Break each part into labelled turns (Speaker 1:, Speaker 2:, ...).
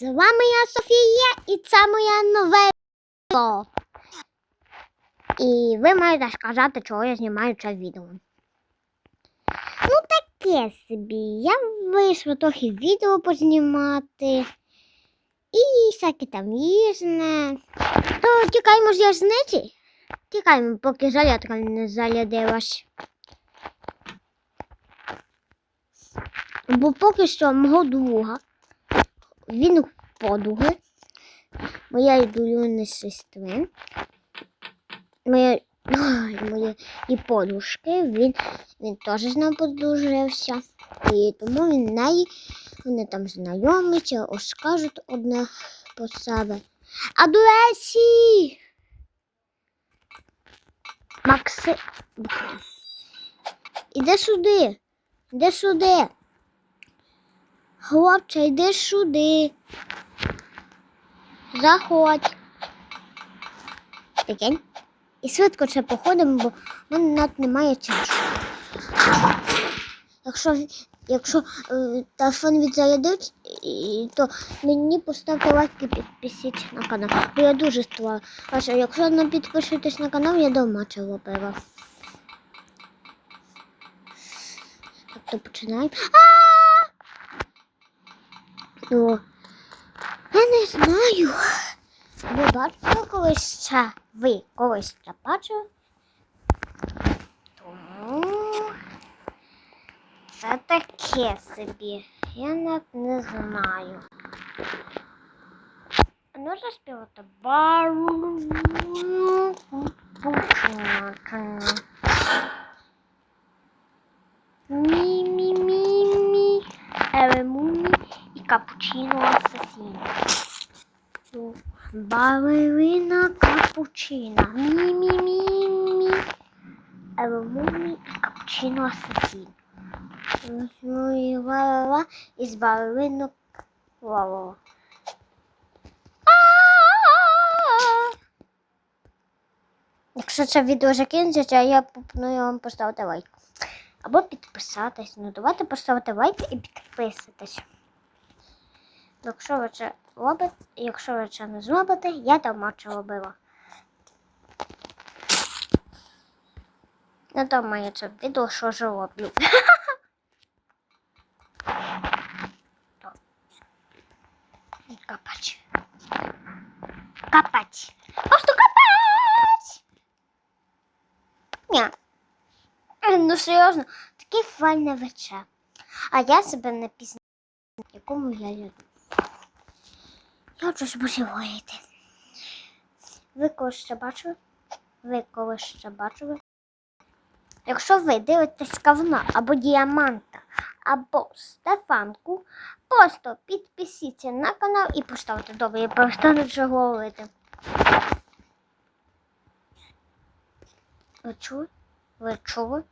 Speaker 1: З вами я Софія і це моє нове відео. І ви маєте сказати, чого я знімаю це відео. Ну, таке собі. Я вийшла трохи відео познімати. І всяке там різне. То тікаємо з в'язниці. Тікаємо, поки зарядка не зарядилась. Бо поки що мого друга, він в подруги, моя улюблена сестри, моя, ой, і подружки, він, він теж з ним подружився. І тому він неї, вони там знайомляться, розкажуть одне про себе. А до речі, Макси... Іди сюди. Іди сюди. Хлопче, йди сюди. Заходь. Прикинь. І швидко це походимо, бо в мене навіть немає часу. Якщо, якщо е, телефон відзарядив, то мені поставте лайк і підпишіть на канал. Бо я дуже стала. Ваша, якщо не підпишетесь на канал, я дома це робила. Тобто починаємо. А! Ну, я не знаю. Ви бачили колись це? Ви колись це бачили? Тому це таке собі. Я навіть не знаю. А ну заспівати бару. Мі-мі-мі-мі. Еремумі і капучино. Ну, Балерина капучино. Мі-мі-мі-мі. Еремумі і капучино асасіно. Ну і ла-ла-ла із балерину ла-ла. Якщо це відео закінчиться, я пропоную вам поставити лайк. Або підписатись. Ну, давайте поставити лайк і підписуйтесь. Якщо ви це робите, якщо ви це не зробите, я дома це робила. Я думаю, це відео, що ж роблю. Так. Капать. Капать. Просто капать! Ні. Ну серйозно, такий файний вечір. А я себе не пізнаю, якому я люблю. Я щось хочу споживаєте. Ви колись ще бачили? Ви колись ще бачили? Якщо ви дивитесь кавна або діаманта, або стефанку, просто підпишіться на канал і поставте добре, я перестану вже говорити. Ви чули? Ви чули?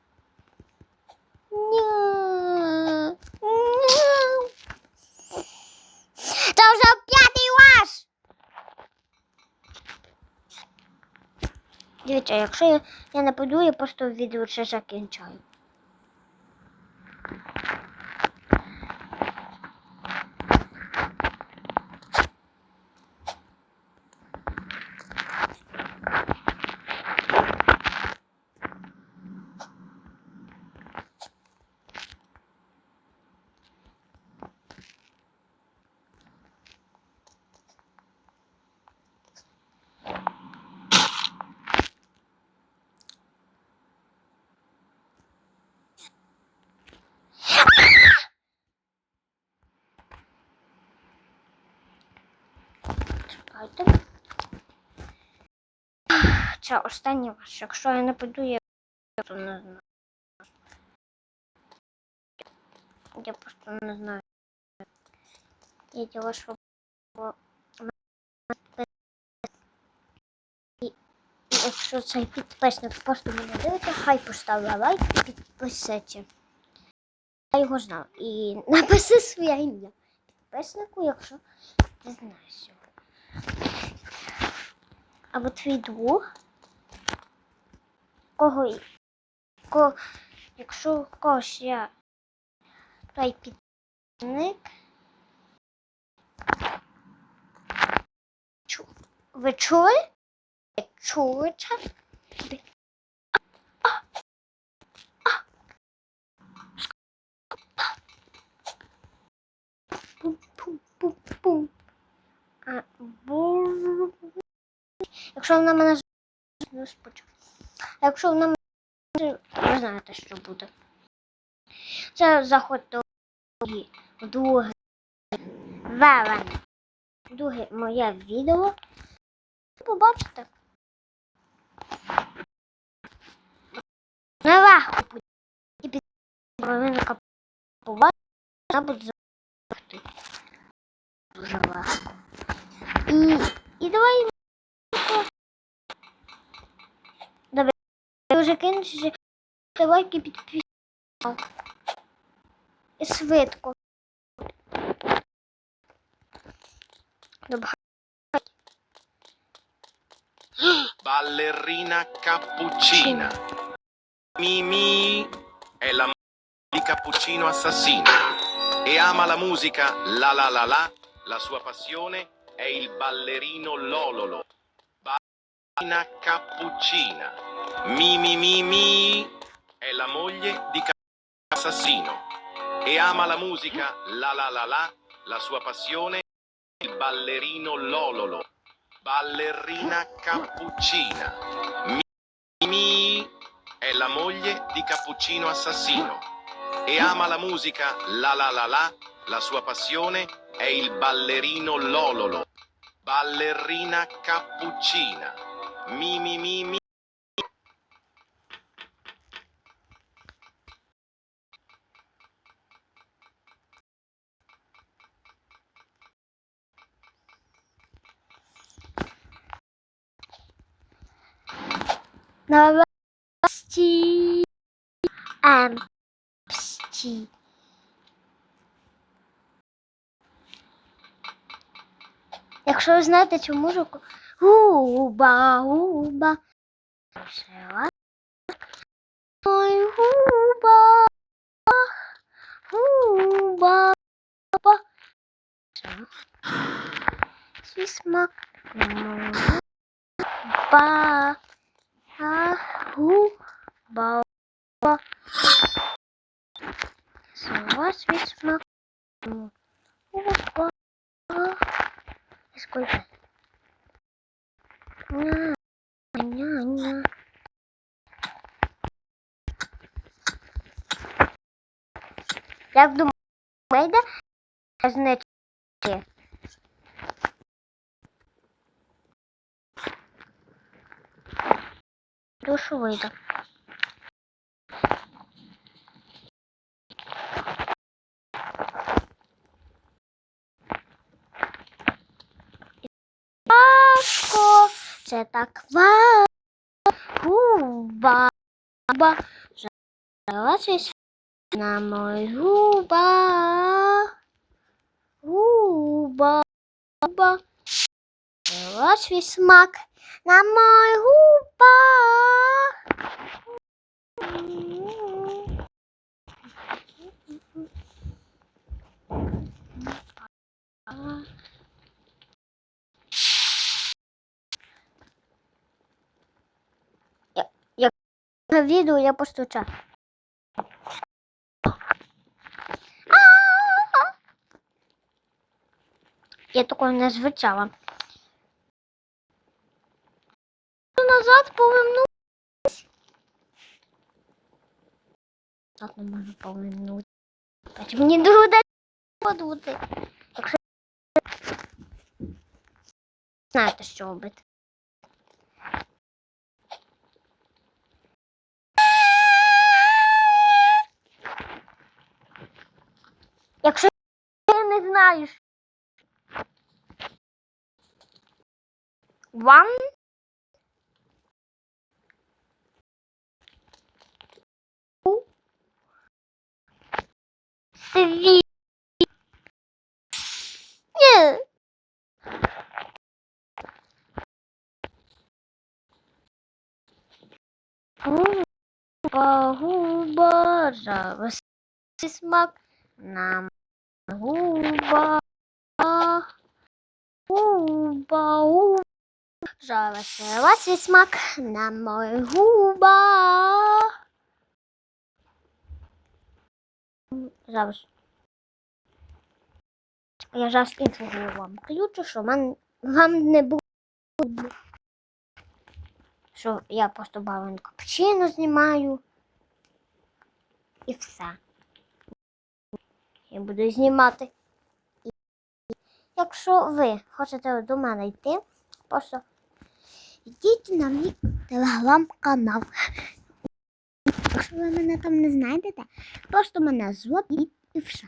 Speaker 1: Ні. Це вже п'ятий ваш. Дивіться, якщо я, я не пойду, я просто відео ще закінчаю. Чекайте. Це останній ваш. Якщо я не піду, я просто не знаю. Я просто не знаю. Я діла, що якщо цей підписник просто мене дивиться, хай поставить лайк і підписується. Я його знав. І написи своє ім'я. Підписнику, якщо ти знаєш. Або твій друг. Кого, кого якщо когось я той підник, ви чули? Чули це? Якщо вона мене з- спочатку. А якщо вона мене ви знаєте, що буде. Це заходьте в друге велене. Друге моє відео. Побачите. Нелегко буде. І під побачити, вона буде я вже кинуся. Давай підписав. І швидко. Добре.
Speaker 2: Ballerina cappuccina. Mimi è la m- di cappuccino assassino e ama la musica la la la la. La sua passione è il ballerino Lololo. Ballerina cappuccina. Mimi Mimi è la moglie di assassino e ama la musica la la la la. La sua passione il ballerino Lololo. Ballerina cappuccina. Mimi è la moglie di Cappuccino Assassino e ama la musica la la la la. La sua passione è il ballerino Lololo. Ballerina cappuccina. Mimi Mimi.
Speaker 1: Нарешті. Ем. Псті. Якщо ви знаєте цю музику, губа, губа. Жила. Ой, губа. Губа. Свій. Губа. Бу бао. Слаз весьма. Опа. И сколько? Ня, ня, ня. Я думаю, это значит. Душу вийде. Важко, це так важко. Губа. Губа. Залишись на губах. Губа. Губа. Взяла свій смак на моїх губах. Я, я відео я постучав. Я такого не звучала. Назад повернусь. Назад не можу повернути. Бачу, мені дуже подути. Якщо знаєте, що робити. Якщо ти не знаєш. One. Ні. Губа, губа, жалость смак нам губа, губа, губа. Є смак на моїх губах. Зараз. Я зараз іншого вам ключу, що вам, вам не буде. Що я просто балон капучино знімаю. І все. Я буду знімати. І якщо ви хочете до мене йти, просто йдіть на мій телеграм-канал. Якщо ви мене там не знайдете, просто мене зловіть і все.